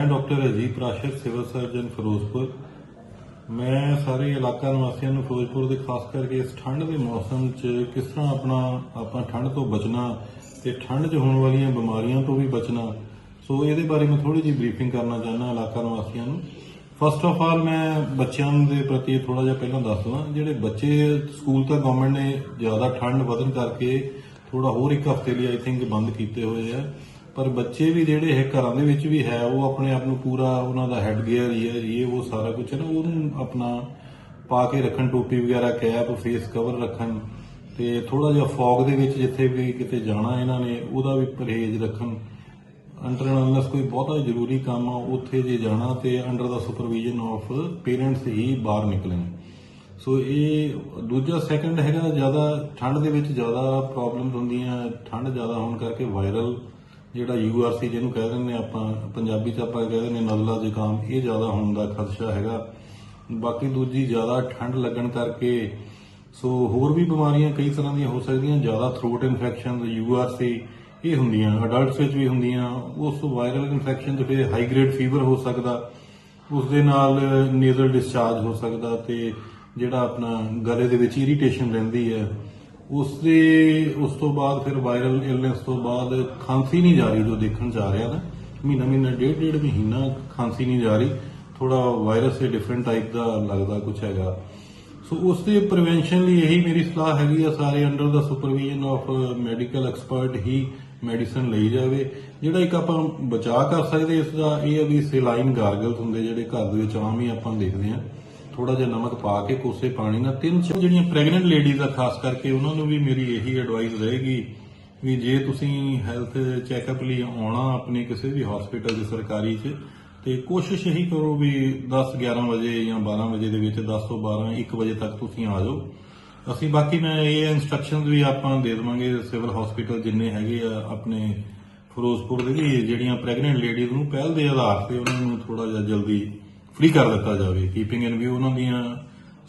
ਮੈਂ doctor Ajit Rashad civil surgeon Firozpur. ਮੈਂ ਸਾਰੇ ਇਲਾਕਾ ਨਿਵਾਸੀਆਂ ਨੂੰ ਫਿਰੋਜ਼ਪੁਰ ਦੇ ਖਾਸ ਕਰਕੇ ਇਸ ਠੰਡ ਦੇ ਮੌਸਮ 'ਚ ਕਿਸ ਤਰ੍ਹਾਂ ਆਪਣਾ, ਆਪਾਂ ਠੰਡ ਤੋਂ ਬਚਣਾ ਤੇ ਠੰਡ 'ਚ ਹੋਣ ਵਾਲੀਆਂ ਬਿਮਾਰੀਆਂ ਤੋਂ ਵੀ ਬਚਣਾ, ਸੋ ਇਹਦੇ ਬਾਰੇ ਮੈਂ ਥੋੜੀ ਜਿਹੀ ਬਰੀਫਿੰਗ ਕਰਨਾ ਚਾਹੁੰਦਾ ਇਲਾਕਾ ਨਿਵਾਸੀਆਂ ਨੂੰ। ਫਸਟ ਆਫ ਆਲ ਮੈਂ ਬੱਚਿਆਂ ਦੇ ਪ੍ਰਤੀ ਥੋੜਾ ਜਿਹਾ ਪਹਿਲਾਂ ਦੱਸ ਦਵਾਂ, ਜਿਹੜੇ ਬੱਚੇ ਸਕੂਲ ਤਾਂ ਗਵਰਨਮੈਂਟ ਨੇ ਜ਼ਿਆਦਾ ਠੰਡ ਵਧਣ ਕਰਕੇ ਥੋੜਾ ਹੋਰ ਇੱਕ ਹਫ਼ਤੇ ਲਈ ਆਈ ਥਿੰਕ ਬੰਦ ਕੀਤੇ ਹੋਏ ਆ। ਪਰ ਬੱਚੇ ਵੀ ਜਿਹੜੇ ਹੈ ਘਰਾਂ ਦੇ ਵਿੱਚ ਵੀ ਹੈ, ਉਹ ਆਪਣੇ ਆਪ ਨੂੰ ਪੂਰਾ ਉਹਨਾਂ ਦਾ ਹੈਡ ਗੇਅਰ ਹੀ ਹੈ ਇਹ ਉਹ ਸਾਰਾ ਕੁਝ ਹੈ ਨਾ, ਉਹਨੂੰ ਆਪਣਾ ਪਾ ਕੇ ਰੱਖਣ, ਟੋਪੀ ਵਗੈਰਾ ਕੈਪ ਫੇਸ ਕਵਰ ਰੱਖਣ ਤੇ ਥੋੜਾ ਜਿਹਾ ਫੌਗ ਦੇ ਵਿੱਚ ਜਿੱਥੇ ਵੀ ਕਿਤੇ ਜਾਣਾ ਇਹਨਾਂ ਨੇ, ਉਹਦਾ ਵੀ ਪਰਹੇਜ਼ ਰੱਖਣ। ਅੰਡਰ ਅਨਲੈਸ ਕੋਈ ਬਹੁਤਾ ਜ਼ਰੂਰੀ ਕੰਮ ਆ, ਉੱਥੇ ਜੇ ਜਾਣਾ ਤੇ ਅੰਡਰ ਦਾ ਸੁਪਰਵੀਜ਼ਨ ਆਫ ਪੇਰੈਂਟਸ ਹੀ ਬਾਹਰ ਨਿਕਲਣ। ਸੋ ਇਹ ਦੂਜਾ ਸੈਕੰਡ ਹੈਗਾ, ਜ਼ਿਆਦਾ ਠੰਡ ਦੇ ਵਿੱਚ ਜ਼ਿਆਦਾ ਪ੍ਰੋਬਲਮਸ ਹੁੰਦੀਆਂ, ਠੰਡ ਜ਼ਿਆਦਾ ਹੋਣ ਕਰਕੇ ਵਾਇਰਲ ਜਿਹੜਾ ਯੂਆਰਸੀ ਜਿਹਨੂੰ ਕਹਿ ਦਿੰਦੇ ਆਪਾਂ, ਪੰਜਾਬੀ ਚ ਆਪਾਂ ਕਹਿ ਦਿੰਦੇ ਨਜ਼ਲਾ ਜ਼ੁਕਾਮ ਇਹ ਜ਼ਿਆਦਾ ਹੋਣ ਦਾ ਖਦਸ਼ਾ ਹੈਗਾ। ਬਾਕੀ ਦੂਜੀ ਜ਼ਿਆਦਾ ਠੰਡ ਲੱਗਣ ਕਰਕੇ, ਸੋ ਹੋਰ ਵੀ ਬਿਮਾਰੀਆਂ ਕਈ ਤਰ੍ਹਾਂ ਦੀਆਂ ਹੋ ਸਕਦੀਆਂ, ਜ਼ਿਆਦਾ ਥਰੋਟ ਇਨਫੈਕਸ਼ਨ ਯੂਆਰਸੀ ਇਹ ਹੁੰਦੀਆਂ ਅਡਲਟਸ ਵਿੱਚ ਵੀ ਹੁੰਦੀਆਂ, ਉਸ ਵਾਇਰਲ ਇਨਫੈਕਸ਼ਨ ਚ ਫਿਰ ਹਾਈ ਗ੍ਰੇਡ ਫੀਵਰ ਹੋ ਸਕਦਾ, ਉਸ ਦੇ ਨਾਲ ਨੇਜ਼ਲ ਡਿਸਚਾਰਜ ਹੋ ਸਕਦਾ ਤੇ ਜਿਹੜਾ ਆਪਣਾ ਗਲੇ ਦੇ ਵਿੱਚ ਇਰੀਟੇਸ਼ਨ ਰਹਿੰਦੀ ਹੈ। ਉਸ ਦੇ ਉਸ ਤੋਂ ਬਾਅਦ ਫਿਰ ਵਾਇਰਲ ਇਲਨੈਸ ਤੋਂ ਬਾਅਦ ਖਾਂਸੀ ਨਹੀਂ ਜਾ ਰਹੀ, ਜੋ ਦੇਖਣ ਚ ਆ ਰਿਹਾ ਨਾ, ਮਹੀਨਾ ਮਹੀਨਾ, ਡੇਢ ਡੇਢ ਮਹੀਨਾ ਖਾਂਸੀ ਨਹੀਂ ਜਾ ਰਹੀ ਥੋੜਾ ਵਾਇਰਸ ਹੈ ਡਿਫਰੈਂਟ ਟਾਈਪ ਦਾ ਲੱਗਦਾ ਕੁਝ ਹੈਗਾ। ਸੋ ਉਸ ਦੇ ਪ੍ਰੀਵੈਂਸ਼ਨ ਲਈ ਇਹੀ ਮੇਰੀ ਸਲਾਹ ਹੈਗੀ ਆ, ਸਾਰੇ ਅੰਡਰ ਦਾ ਸੁਪਰਵੀਜ਼ਨ ਆਫ ਮੈਡੀਕਲ ਐਕਸਪਰਟ ਹੀ ਮੈਡੀਸਨ ਲਈ ਜਾਵੇ। ਜਿਹੜਾ ਇੱਕ ਆਪਾਂ ਬਚਾਅ ਕਰ ਸਕਦੇ, ਇਸ ਦਾ ਇਹ ਹੈ ਵੀ ਸਿਲਾਈਨ ਗਾਰਗਲਸ ਹੁੰਦੇ, ਜਿਹੜੇ ਘਰ ਦੇ ਵਿੱਚ ਆਮ ਹੀ ਆਪਾਂ ਦੇਖਦੇ ਆ ਥੋੜਾ ਜਿਹਾ ਨਮਕ ਪਾ ਕੇ ਕੋਸੇ ਪਾਣੀ ਨਾਲ ਤਿੰਨ ਚਾਰ ਜਿਹੜੀਆਂ ਪ੍ਰੈਗਨੈਂਟ ਲੇਡੀਜ਼ ਆ, ਖਾਸ ਕਰਕੇ ਉਹਨਾਂ ਨੂੰ ਵੀ ਮੇਰੀ ਇਹੀ ਐਡਵਾਈਸ ਰਹੇਗੀ ਵੀ ਜੇ ਤੁਸੀਂ ਹੈਲਥ ਚੈੱਕਅਪ ਲਈ ਆਉਣਾ ਆਪਣੇ ਕਿਸੇ ਵੀ ਹਸਪੀਟਲ ਦੇ ਸਰਕਾਰੀ 'ਚ, ਤੇ ਕੋਸ਼ਿਸ਼ ਇਹੀ ਕਰੋ ਵੀ 10 11 ਵਜੇ ਜਾਂ 12 ਵਜੇ ਦੇ ਵਿੱਚ 10 ਤੋਂ 12 1 ਵਜੇ ਤੱਕ ਤੁਸੀਂ ਆ ਜਾਓ। ਅਸੀਂ ਬਾਕੀ ਮੈਂ ਇਹ ਇਨਸਟਰਕਸ਼ਨਸ ਵੀ ਆਪਾਂ ਦੇ ਦੇਵਾਂਗੇ ਸਿਵਲ ਹਸਪੀਟਲ ਜਿੰਨੇ ਹੈਗੇ ਆ ਆਪਣੇ ਫਿਰੋਜ਼ਪੁਰ ਦੇ ਵੀ, ਜਿਹੜੀਆਂ ਪ੍ਰੈਗਨੈਂਟ ਲੇਡੀਜ਼ ਨੂੰ ਪਹਿਲ ਦੇ ਆਧਾਰ ਤੇ ਉਹਨਾਂ ਨੂੰ ਥੋੜਾ ਜਿਹਾ ਜਲਦੀ ਫ੍ਰੀ ਕਰ ਦਿੱਤਾ ਜਾਵੇ ਕੀਪਿੰਗ ਇਨ ਵਿਊ ਉਹਨਾਂ ਦੀਆਂ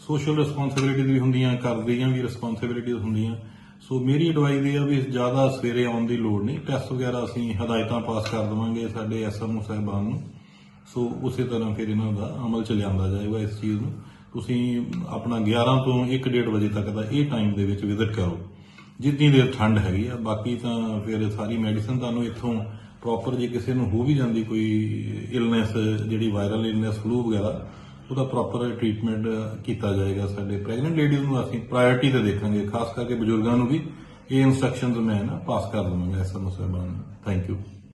ਸੋਸ਼ਲ ਰਿਸਪੌਂਸਿਬਿਲਿਟੀਜ਼ ਵੀ ਹੁੰਦੀਆਂ, ਘਰ ਦੀਆਂ ਵੀ ਰਿਸਪੌਂਸਿਬਿਲਿਟੀਜ਼ ਹੁੰਦੀਆਂ। ਸੋ ਮੇਰੀ ਐਡਵਾਈਸ ਇਹ ਆ ਵੀ ਜ਼ਿਆਦਾ ਸਵੇਰੇ ਆਉਣ ਦੀ ਲੋੜ ਨਹੀਂ। ਟੈਸਟ ਵਗੈਰਾ ਅਸੀਂ ਹਦਾਇਤਾਂ ਪਾਸ ਕਰ ਦੇਵਾਂਗੇ ਸਾਡੇ ਐਸਐਮਓ ਸਾਹਿਬਾਨ ਨੂੰ। ਸੋ ਉਸੇ ਤਰ੍ਹਾਂ ਫਿਰ ਇਹਨਾਂ ਦਾ ਅਮਲ ਚ ਲਿਆਂਦਾ ਜਾਏਗਾ ਇਸ ਚੀਜ਼ ਨੂੰ। ਤੁਸੀਂ ਆਪਣਾ 11 ਤੋਂ 1:30 ਵਜੇ ਤੱਕ ਦਾ ਇਹ ਟਾਈਮ ਦੇ ਵਿੱਚ ਵਿਜ਼ਿਟ ਕਰੋ। ਜਿੰਨੀ ਦੇਰ ਠੰਡ ਹੈਗੀ ਆ, ਬਾਕੀ ਤਾਂ ਫਿਰ ਸਾਰੀ ਮੈਡੀਸਨ ਤੁਹਾਨੂੰ ਇੱਥੋਂ ਪ੍ਰੋਪਰ ਜੇ ਕਿਸੇ ਨੂੰ ਹੋ ਵੀ ਜਾਂਦੀ ਕੋਈ ਇਲਨੈਸ ਜਿਹੜੀ ਵਾਇਰਲ ਇਲਨੈਸ ਫਲੂ ਵਗੈਰਾ, ਉਹਦਾ ਪ੍ਰੋਪਰ ਟ੍ਰੀਟਮੈਂਟ ਕੀਤਾ ਜਾਏਗਾ ਸਾਡੇ ਪ੍ਰੈਗਨੈਂਟ ਲੇਡੀਜ਼ ਨੂੰ ਅਸੀਂ ਪ੍ਰਾਇੋਰਟੀ ਤੇ ਦੇਖਾਂਗੇ। ਖਾਸ ਕਰਕੇ ਬਜ਼ੁਰਗਾਂ ਨੂੰ ਵੀ ਇਹ ਇਨਸਟਰਕਸ਼ਨਸ ਮੈਂ ਨਾ ਪਾਸ ਕਰ ਦਵਾਂਗਾ ਐਸਐਮਓ ਸਾਹਿਬਾਨ ਥੈਂਕ ਯੂ